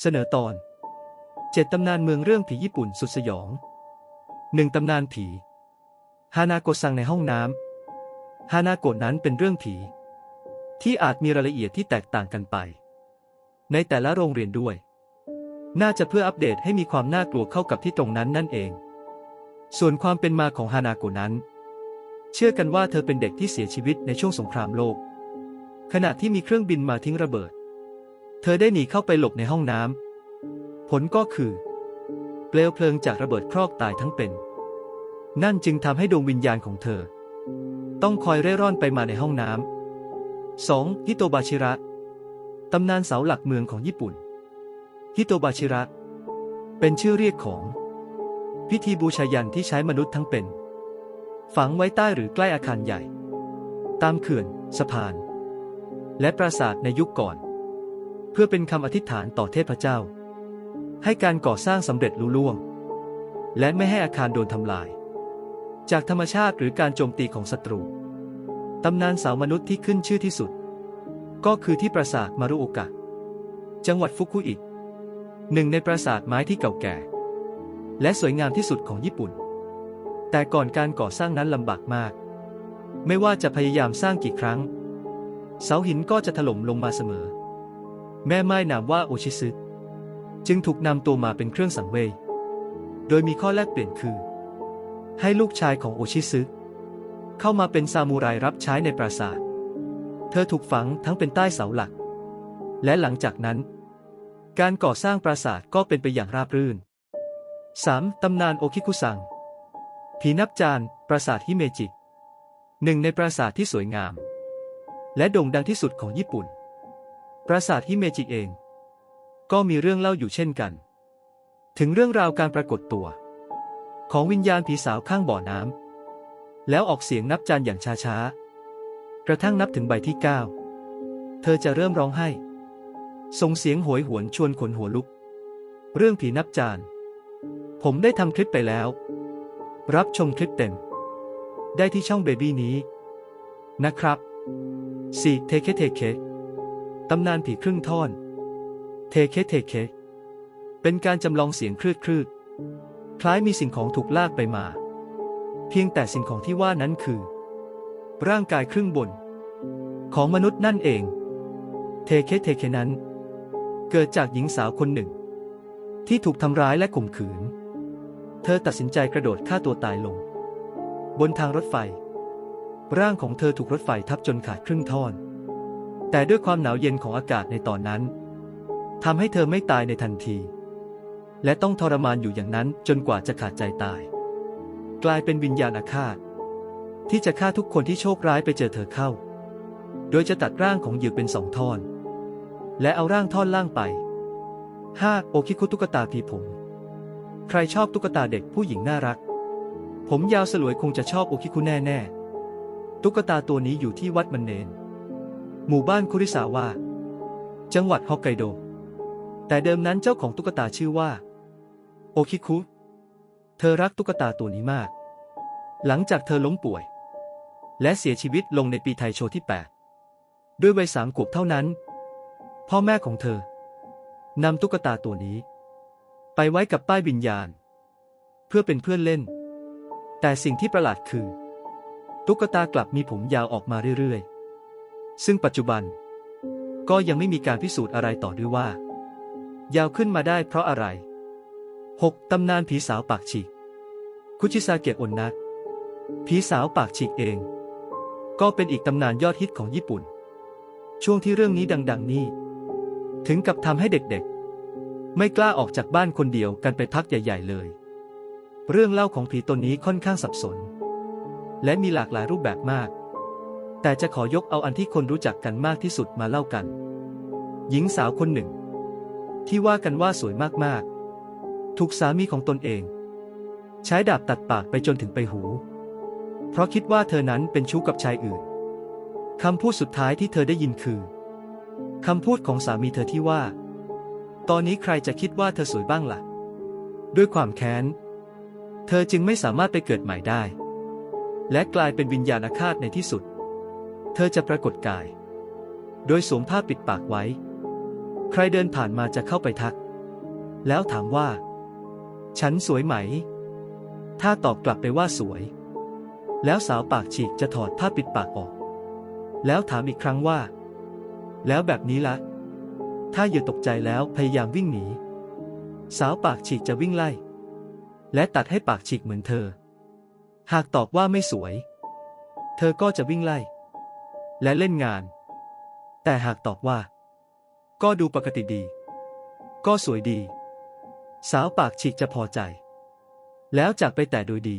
เสนอตอนเจ็ดตำนานเมืองเรื่องผีญี่ปุ่นสุดสยองหนึ่งตำนานผีฮานาโกะซังในห้องน้ำฮานาโกะนั้นเป็นเรื่องผี ที่อาจมีรายละเอียดที่แตกต่างกันไป ในแต่ละโรงเรียนด้วย น่าจะเพื่ออัปเดตให้มีความน่ากลัวเข้ากับที่ตรงนั้นนั่นเอง ส่วนความเป็นมาของฮานาโกะนั้น เชื่อกันว่าเธอเป็นเด็กที่เสียชีวิตในช่วงสงครามโลก ขณะที่มีเครื่องบินมาทิ้งระเบิด เธอได้หนีเข้าไปหลบในห้องน้ำ ผลก็คือ เปลวเพลิงจากระเบิดครอกตายทั้งเป็น นั่นจึงทำให้ดวงวิญญาณของเธอ ต้องคอยเร่ร่อนไปมาในห้องน้ำ 2. ฮิโตบาชิระ ตำนานเสาหลักเมืองของญี่ปุ่น ฮิโตบาชิระ เป็นชื่อเรียกของ พิธีบูชายันที่ใช้มนุษย์ทั้งเป็น ฝังไว้ใต้หรือใกล้อาคารใหญ่ ตามเขื่อน สะพาน และปราสาทในยุคก่อน เพื่อเป็นคำอธิษฐานต่อเทพเจ้า ให้การก่อสร้างสำเร็จลุล่วง และไม่ให้อาคารโดนทำลาย จากธรรมชาติหรือการโจมตีของศัตรู ตำนานสาวมนุษย์ที่ขึ้นชื่อที่สุด ก็คือที่ปราสาทมารุโอกะ จังหวัดฟุกุอิหนึ่งในปราสาทไม้ที่เก่าแก่ และสวยงามที่สุดของญี่ปุ่น แต่ก่อนการก่อสร้างนั้นลำบากมาก ไม่ว่าจะพยายามสร้างกี่ครั้ง เสาหินก็จะถล่มลงมาเสมอ แม่ไม้นามว่าโอชิซึจึงถูกนำตัวมาเป็นเครื่องสังเวย โดยมีข้อแลกเปลี่ยนคือ ให้ลูกชายของโอชิซึเข้ามาเป็นซามูไรรับใช้ในปราสาท เธอถูกฝังทั้งเป็นใต้เสาหลัก และหลังจากนั้น การก่อสร้างปราสาทก็เป็นไปอย่างราบรื่น 3. ตำนานโอคิคุซัง ผีนับจาน ปราสาทฮิเมจิ หนึ่งในปราสาทที่สวยงาม และโด่งดังที่สุดของญี่ปุ่น ปราสาทฮิเมจิเอง ก็มีเรื่องเล่าอยู่เช่นกัน ถึงเรื่องราวการปรากฏตัว ของวิญญาณผีสาวข้างบ่อน้ำแล้วออกเสียงนับจานอย่างช้าๆ กระทั่งนับถึงใบที่ 9 เธอจะเริ่มร้องไห้ส่งเสียงโหยหวนชวนขนหัวลุก เรื่องผีนับจาน ผมได้ทำคลิปไปแล้ว รับชมคลิปเต็ม ได้ที่ช่องเบบี้นี้ นะครับ 4. เทเคเทเค ตำนานผีครึ่งท่อน เทเคเทเค เป็นการจำลองเสียงคลืดคลืดคล้ายมีสิ่งของถูกลากไปมา เพียงแต่สิ่งของที่ว่านั้นคือ ร่างกายครึ่งบน ของมนุษย์นั่นเอง เทเคเทเคนั้น เกิดจากหญิงสาวคนหนึ่ง ที่ถูกทำร้ายและข่มขืน เธอตัดสินใจกระโดดฆ่าตัวตายลง บนทางรถไฟ ร่างของเธอถูกรถไฟทับจนขาดครึ่งท่อน แต่ด้วยความหนาวเย็นของอากาศในตอนนั้นทำให้เธอไม่ตายในทันที และต้องทรมานอยู่อย่างนั้นจนกว่าจะขาดใจตาย กลายเป็นวิญญาณอาฆาต ที่จะฆ่าทุกคนที่โชคร้ายไปเจอเธอเข้า โดยจะตัดร่างของเหยื่อเป็นสองท่อน และเอาร่างท่อนล่างไป 5. โอคิคุตุ๊กตาผีผม ใครชอบตุ๊กตาเด็กผู้หญิงน่ารัก ผมยาวสลวยคงจะชอบโอคิคุแน่ๆตุ๊กตาตัวนี้อยู่ที่วัดมันเนน หมู่บ้านคุริสาวะจังหวัดฮอกไกโด แต่เดิมนั้นเจ้าของตุ๊กตาชื่อว่า โอคิคุ เธอรักตุ๊กตาตัวนี้มาก หลังจากเธอล้มป่วย และเสียชีวิตลงในปีไทยโชที่ 8 ด้วยวัยสามขวบเท่านั้น พ่อแม่ของเธอนำตุ๊กตาตัวนี้ ไปไว้กับป้ายวิญญาณ เพื่อเป็นเพื่อนเล่น แต่สิ่งที่ประหลาดคือ ตุ๊กตากลับมีผมยาวออกมาเรื่อยๆ ซึ่งปัจจุบัน ก็ยังไม่มีการพิสูจน์อะไรต่อด้วยว่า ยาวขึ้นมาได้เพราะอะไร 6. ตำนานผีสาวปากฉีก คุชิซาเกะอนนะผีสาวปากฉีกเอง ก็เป็นอีกตำนานยอดฮิตของญี่ปุ่น ช่วงที่เรื่องนี้ดัง ๆ นี่ ถึงกับทำให้เด็กๆ ไม่กล้าออกจากบ้านคนเดียวกันไปพักใหญ่ ๆ เลย เรื่องเล่าของผีตนนี้ค่อนข้างสับสน และมีหลากหลายรูปแบบมาก แต่จะขอยกเอาอันที่คนรู้จักกันมากที่สุดมาเล่ากัน หญิงสาวคนหนึ่ง ที่ว่ากันว่าสวยมากๆ ถูกสามีของตนเอง ใช้ดาบตัดปากไปจนถึงไปหู เพราะคิดว่าเธอนั้นเป็นชู้กับชายอื่นคำพูดสุดท้ายที่เธอได้ยินคือคำพูดของสามีเธอที่ว่า ตอนนี้ใครจะคิดว่าเธอสวยบ้างละ่ะ ด้วยความแค้น เธอจึงไม่สามารถไปเกิดใหม่ได้ และกลายเป็นวิญญาณอาฆาตในที่สุด เธอจะปรากฏกาย โดยสวมผ้าปิดปากไว้ ใครเดินผ่านมาจะเข้าไปทัก แล้วถามว่า ฉันสวยไหม ถ้าตอบกลับไปว่าสวย แล้วสาวปากฉีกจะถอดผ้าปิดปากออก แล้วถามอีกครั้งว่า แล้วแบบนี้ละถ้าเหยื่อตกใจแล้วพยายามวิ่งหนี สาวปากฉีกจะวิ่งไล่ และตัดให้ปากฉีกเหมือนเธอ หากตอบว่าไม่สวย เธอก็จะวิ่งไล่ และเล่นงาน แต่หากตอบว่า ก็ดูปกติดี ก็สวยดี สาวปากฉีกจะพอใจ แล้วจากไปแต่โดยดี